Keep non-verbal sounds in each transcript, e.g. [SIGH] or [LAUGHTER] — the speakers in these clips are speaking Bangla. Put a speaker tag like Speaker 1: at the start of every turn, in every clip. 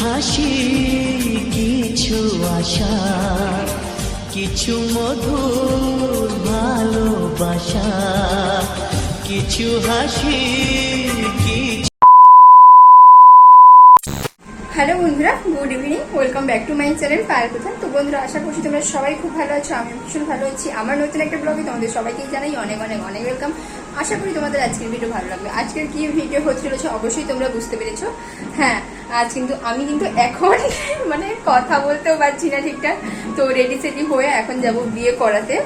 Speaker 1: হাসি, কিছু আশা, কিছু মধুর ভালোবাসা, কিছু হাসি
Speaker 2: হ্যালো বন্ধুরা, good evening, welcome back to my channel পায়ের কথা তো বন্ধুরা, আশা করছি তোমরা সবাই খুব ভালো আছো আমি ভীষণ ভালো আছি। আমার নতুন একটা ব্লগে তোমাদের সবাইকেই জানাই অনেক অনেক অনেক ওয়েলকাম আশা করি তোমাদের আজকের ভিডিও ভালো লাগবে। আজকের কি ভিডিও হতে অবশ্যই তোমরা বুঝতে পেরেছ। হ্যাঁ আজ কিন্তু আমি কিন্তু এখন [LAUGHS] মানে কথা বলতেও পারছি না ঠিকঠাক। তো রেডি সেডি হয়ে এখন যাব বিয়ে করাতে।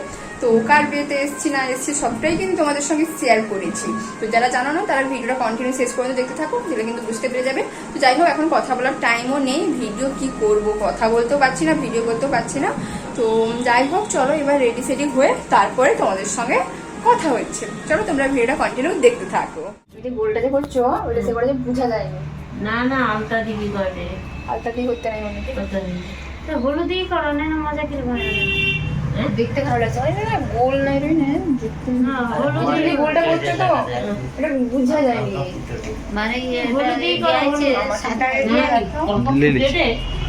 Speaker 2: তো কার বিয়েতে এসছি, না এসছি, সবটাই কিন্তু তোমাদের সঙ্গে শেয়ার করেছি। তো যারা জানো না, তারা ভিডিওটা কন্টিনিউ শেষ পর্যন্ত দেখতে থাকো যেটা কিন্তু বুঝতে পেরে যাবে। তো যাই হোক, এখন কথা বলার টাইমও নেই। ভিডিও কি করব, কথা বলতেও পারছি না ভিডিও করতেও পারছি না। তো যাই হোক, চলো এবার রেডি সেডি হয়ে তারপরে তোমাদের সঙ্গে কথা হচ্ছে। চলো তোমরা ভিডিওটা কন্টিনিউ দেখতে থাকো। যদি গোলটা করছ ওটা সে বোঝা যায়নি।
Speaker 3: না না আলতা দিবি করে
Speaker 2: হালকা দিয়ে করতে নাই মনে
Speaker 3: তো হলুদই করো না না মজা কি ভালো
Speaker 2: দেখতে ভালো লাগছে। না গোল নাই রে না দেখতে
Speaker 3: না হলুদ
Speaker 2: যদি গোলটা করছ তো। এটা বোঝা যায়নি
Speaker 4: মানে
Speaker 3: হলুদই করো
Speaker 4: আছে
Speaker 2: সাদা দিয়ে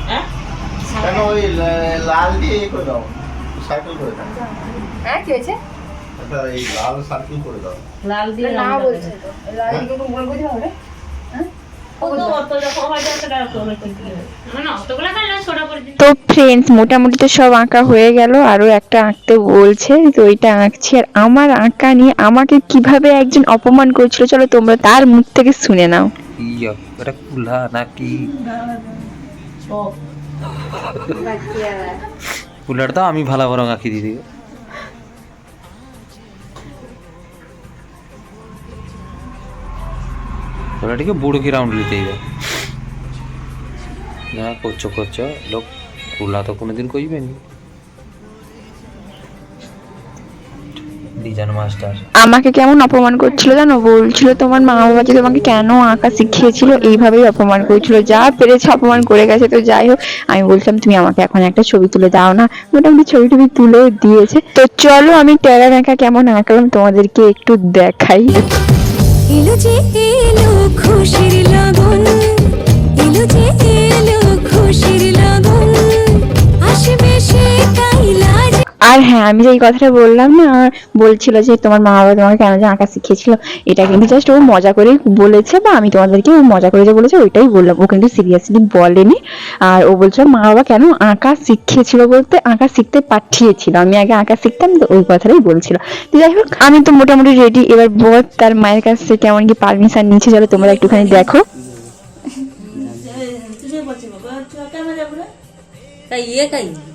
Speaker 3: হ্যাঁ?
Speaker 5: কেন ওই লাল দিয়ে করে দাও? সার্কেল করে দাও।
Speaker 2: হ্যাঁ কি হয়েছে?
Speaker 5: এই লাল সার্কেল করে দাও।
Speaker 3: লাল দিয়ে
Speaker 2: না বলছে তো। লাল দিকে একটু গোল করে হবে?
Speaker 6: তো ফ্রেন্ডস মোটামুটি তো সব আঁকা হয়ে গেল। আরও একটা আঁকতে বলছে তো ওইটা আঁকছি। আর আমার আঁকা নিয়ে আমাকে কীভাবে একজন অপমান করছিল চলো তোমরা তার মুখ থেকে শুনে নাও।
Speaker 7: এটা কুলা নাকি? কুলার তো আমি ভালো বরং আঁকি দিদি বুড়ো কি রাউন্ড নিতেই দেয় না করছ করছ, লোক কুলা তো কোনোদিন কইবে নি। Design master.
Speaker 6: আমাকে কেমন অপমান করছিল জানো? বলছিল তোমার মা বাবা যে তোমাকে কেন আঁকা শিখিয়েছিল, এইভাবেই অপমান করছিল। যা পেরেছে অপমান করে গেছে, তো যাই হোক, আমি বলছিলাম, তুমি আমাকে এখন একটা ছবি তুলে দাও না। মোটামুটি ছবি টবি তুলে দিয়েছে। তো চলো, আমি টেরা আঁকা কেমন আঁকলাম তোমাদেরকে একটু দেখাই।
Speaker 8: এলো যে এলো খুশির লগন এলো যে
Speaker 6: আর হ্যাঁ আমি যে এই কথাটা বললাম না বলছিল যে তোমার মা বাবা তোমাকে কেন যে আঁকা শিখিয়েছিল, এটা কিন্তু জাস্ট ও মজা করে বলেছে বা আমি তোমাদেরকে ও মজা করে যে বলেছে, ওইটাই বললাম। ও কিন্তু সিরিয়াসলি বলেনি। আর ও বলছিল, মা বাবা কেন আঁকা শিখিয়েছিল বলতে, আঁকা শিখতে পাঠিয়েছিল। আমি আগে আঁকা শিখতাম, তো ওই কথাটাই বলছিল। যাই হোক, আমি তো মোটামুটি রেডি এবার বোধ তার মায়ের কাছ থেকে কেমন কি পারমিশন নিচ্ছে চলো তোমরা একটুখানি দেখো।
Speaker 4: का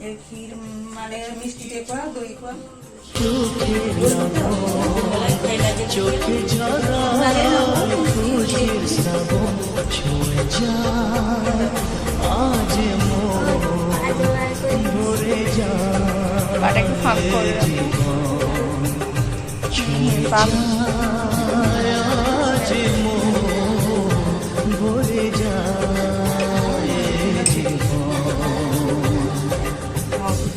Speaker 4: এই ক্ষীর মানে মিষ্টিতে কোয়া দই কোয়া
Speaker 1: চোখে ঝরা খুশির শ্রাবণ ছুঁয়ে যায় আজ ভরে যায়
Speaker 2: ফাঁক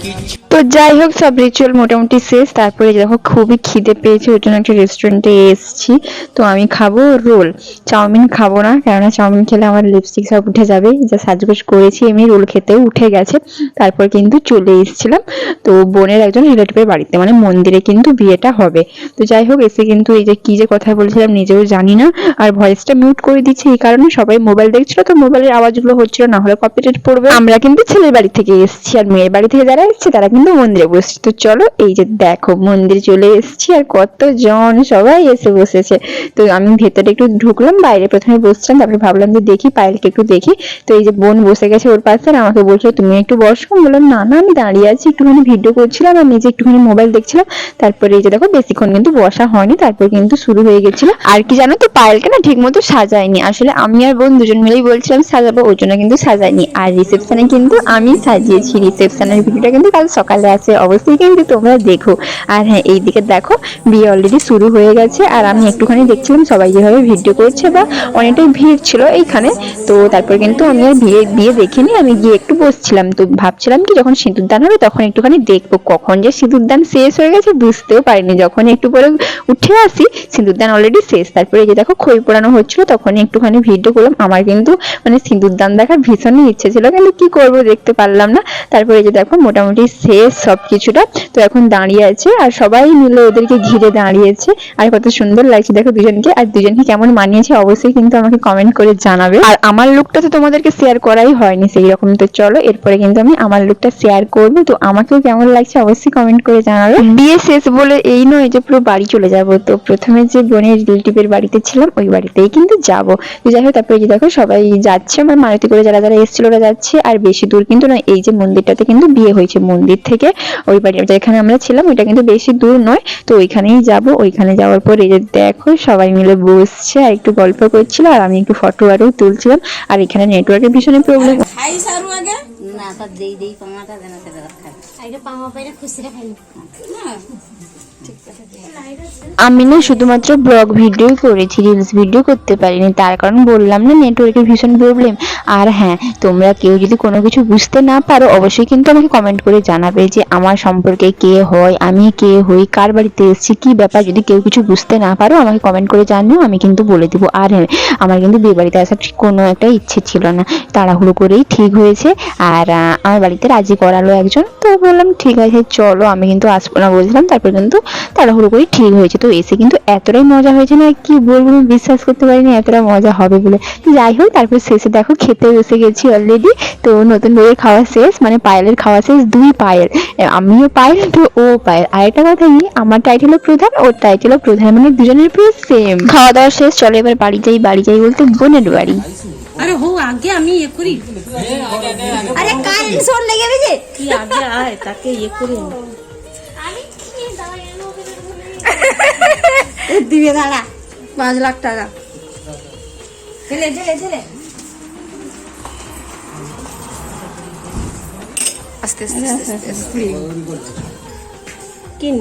Speaker 1: কিছু
Speaker 6: তো যাই হোক, সব রিচুয়াল মোটামুটি শেষ। তারপরে দেখো, খুবই খিদে পেয়েছে, ওই জন্য একটা রেস্টুরেন্টে এসেছি। তো আমি খাব রোল। চাউমিন খাব না, কেননা চাউমিন খেলে আমার লিপস্টিক সব উঠে যাবে। যা সাজগোজ করেছি এমনি রোল খেতেও উঠে গেছে। তারপর কিন্তু চলে এসেছিলাম। তো বোনের একজন রিলেটিভের বাড়িতে মানে মন্দিরে কিন্তু বিয়েটা হবে। তো যাই হোক, এসে কিন্তু এই যে কি যে কথা বলছিলাম, নিজেও জানি না। আর ভয়েসটা মিউট করে দিচ্ছি, এই কারণে সবাই মোবাইল দেখছিল তো মোবাইলের আওয়াজগুলো হচ্ছিল, না হলে কপিরাইট পড়বে। আমরা কিন্তু ছেলের বাড়ি থেকে এসেছি, আর মেয়ের বাড়ি থেকে যারা এসেছে, তারা কিন্তু কিন্তু মন্দিরে বসছি। তো চলো, এই যে দেখো, মন্দিরে চলে এসেছি আর কতজন সবাই এসে বসেছে। তো আমি ভেতরে একটু ঢুকলাম, বাইরে প্রথমে বসছিলাম, তারপরে ভাবলাম যে দেখি, পায়েলকে একটু দেখি। তো এই যে বোন বসে গেছে ওর পাশে আর আমাকে বলছো, তুমি একটু বসো? আমি বললাম, না না, আমি দাঁড়িয়ে আছি, একটুখানি ভিডিও করছিলাম আর নিজে একটুখানি মোবাইল দেখছিলাম, তারপরে এই যে দেখো, বেশিক্ষণ কিন্তু বসা হয়নি, তারপর কিন্তু শুরু হয়ে গেছিল। আর কি জানো তো, পায়েলকে না ঠিক মতো সাজায়নি। আসলে আমি আর বোন দুজন মিলেই বলছিলাম সাজাবো, ওর জন্য কিন্তু সাজাইনি আর রিসেপশনে কিন্তু আমি সাজিয়েছি রিসেপশনের ভিডিওটা কিন্তু কাল সকালে আছে, অবশ্যই কিন্তু তোমরা দেখো। আর হ্যাঁ এইদিকে দেখো, বিয়ে অলরেডি শুরু হয়ে গেছে। আর আমি একটুখানি দেখছিলাম সবাই যেভাবে ভিডিও করছে বা অনেকটাই ভিড় ছিল এইখানে। তো তারপর কিন্তু আমি আর বিয়ে বিয়ে দেখিনি। আমি গিয়ে একটু বসছিলাম। তো ভাবছিলাম কি, যখন সিঁদুর দান হবে তখন একটুখানি দেখব। কখন যে সিঁদুর দান শেষ হয়ে গেছে বুঝতেও পারিনি। যখন একটু পরে উঠে আসি, সিঁদুর দান অলরেডি শেষ। তারপরে এই যে দেখো, খই পোড়ানো হচ্ছিল তখন একটুখানি ভিডিও করলাম। আমার কিন্তু মানে সিঁদুর দান দেখার ভীষণই ইচ্ছে ছিল। কিন্তু কি করব দেখতে পারলাম না। তারপরে এই যে দেখো, মোটামুটি শেষ সব কিছুটা। তো এখন দাঁড়িয়ে আছে আর সবাই মিলে ওদেরকে ঘিরে দাঁড়িয়েছে। আর কত সুন্দর লাগছে। দেখো দুজনকে। আর দুজনকে কেমন মানিয়েছে অবশ্যই কিন্তু আমাকে কমেন্ট করে জানাবে। আর আমার লুকটা তো তোমাদেরকে শেয়ার করাই হয়নি সেই রকম তো চলো এরপরে কিন্তু আমি আমার লুকটা শেয়ার করব। তো আমাকেও কেমন লাগছে অবশ্যই কমেন্ট করে জানাবে। বিয়ে শেষ বলে এই নয় যে পুরো বাড়ি চলে যাব। তো প্রথমে যে বোনের রিলেটিভের বাড়িতে ছিলাম ওই বাড়িতেই কিন্তু যাব। তো যাই হোক তারপরে দেখো সবাই যাচ্ছে। আমার মারুতি করে যারা যারা এসেছিল ওরা যাচ্ছে। আর বেশি দূর কিন্তু না এই যে মন্দিরটাতে কিন্তু বিয়ে হয়েছে মন্দির থেকে ওই বাড়ি যেখানে আমরা ছিলাম ওইটা কিন্তু বেশি দূর নয়। তো ওইখানেই যাব। ওইখানে যাওয়ার পর এই যে দেখো সবাই মিলে বসছে আর একটু গল্প করছিল আর আমি একটু ফটো আরও তুলছিলাম। আর এখানে নেটওয়ার্কের ভীষণ প্রবলেম
Speaker 4: খাই সারু আগে। না তার দেই দেই পামাটা দেনা দেনা খাই
Speaker 3: আগে পামা পাইরা খুশিরা খাইনি
Speaker 6: আমি না শুধুমাত্র ব্লগ ভিডিও করেছি রিলস ভিডিও করতে পারিনি। তার কারণ বললাম না নেটওয়ার্কের ভীষণ প্রবলেম আর হ্যাঁ তোমরা কেউ যদি কোনো কিছু বুঝতে না পারো, অবশ্যই কিন্তু আমাকে কমেন্ট করে জানাবে যে, আমার সম্পর্কে কে হয়, আমি কে হই, কার বাড়িতে এসেছি, কি ব্যাপার? যদি কেউ কিছু বুঝতে না পারো, আমাকে কমেন্ট করে জানিও, আমি কিন্তু বলে দেবো। আর হ্যাঁ আমার কিন্তু বিয়ে বাড়িতে আসার ঠিক কোনো একটা ইচ্ছে ছিল না। তাড়াহুড়ো করেই ঠিক হয়েছে। আর আমার বাড়িতে রাজি করালো একজন। তো বললাম, ঠিক আছে, চলো। আমি কিন্তু আসব না বলছিলাম, তারপর কিন্তু তাড়াহুড়ো করে ঠিক হয়েছে। তো এসে কিন্তু এতটাই মজা হয়েছে না কি বলব আমি বিশ্বাস করতে পারিনি এতটা মজা হবে বলে। যাই হোক তারপর শেষে দেখো খেতে বসে গেছি অলরেডি তো নতুন বইয়ের খাওয়া শেষ মানে পায়েলের খাওয়া শেষ দুই পায়েল। আমিও পায়েল তো ও পায়েল। আর একটা কথা কি আমার টাইটেলও প্রধান ওর টাইটেলও প্রধান মানে দুজনের পুরো সেম খাওয়া দাওয়া শেষ চলো এবার বাড়ি যাই বাড়ি যাই বলতে বোনের বাড়ি।
Speaker 4: আরে হো আগে আমি ইয়ে করি।
Speaker 2: আরে কান শোন লেগে গেছে।
Speaker 4: তুই আগে আয় তাকে ইয়ে করি
Speaker 3: কি
Speaker 2: দিবে দাঁড়া পাঁচ লাখ টাকা। ঠেলে ঠেলে ঠেলে আস্তে আস্তে
Speaker 4: কিন?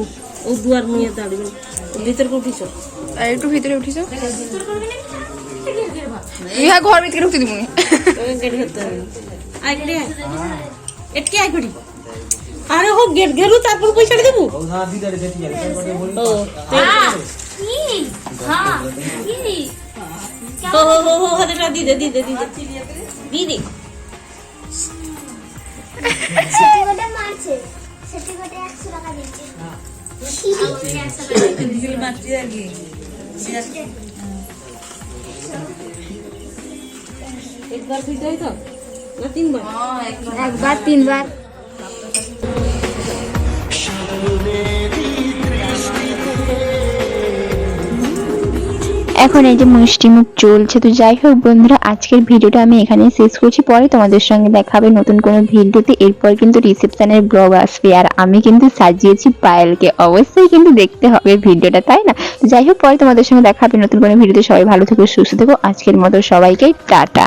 Speaker 4: ও দুয়ার নিয়ে দাঁড়িয়ে। ভিতর উঠিস
Speaker 2: আর একটু ভিতরে উঠিস ইহা ঘর ভিতরে ঢুকতে দিব
Speaker 4: আয় আয়। এটকে আয় করি আরে হোক গেট ঘেরু তারপর পয়সা দেবো। ও
Speaker 3: হ্যাঁ
Speaker 4: হো হো হো একবার তুই তো? না তিনবার?
Speaker 2: একবার তিনবার।
Speaker 6: এখন এই যে মিষ্টি মুখ চলছে, তো যাই হোক বন্ধুরা, আজকের ভিডিওটা আমি এখানে শেষ করছি। পরে তোমাদের সঙ্গে দেখা হবে নতুন কোনো ভিডিওতে। এরপর কিন্তু রিসেপশনের ব্লগ আসবে। আর আমি কিন্তু সাজিয়েছি পায়েলকে। অবশ্যই কিন্তু দেখতে হবে ভিডিওটা, তাই না? তো যাই হোক, পরে তোমাদের সঙ্গে দেখা হবে নতুন কোনো ভিডিওতে। সবাই ভালো থেকো, সুস্থ থেকো। আজকের মতো সবাইকে টাটা।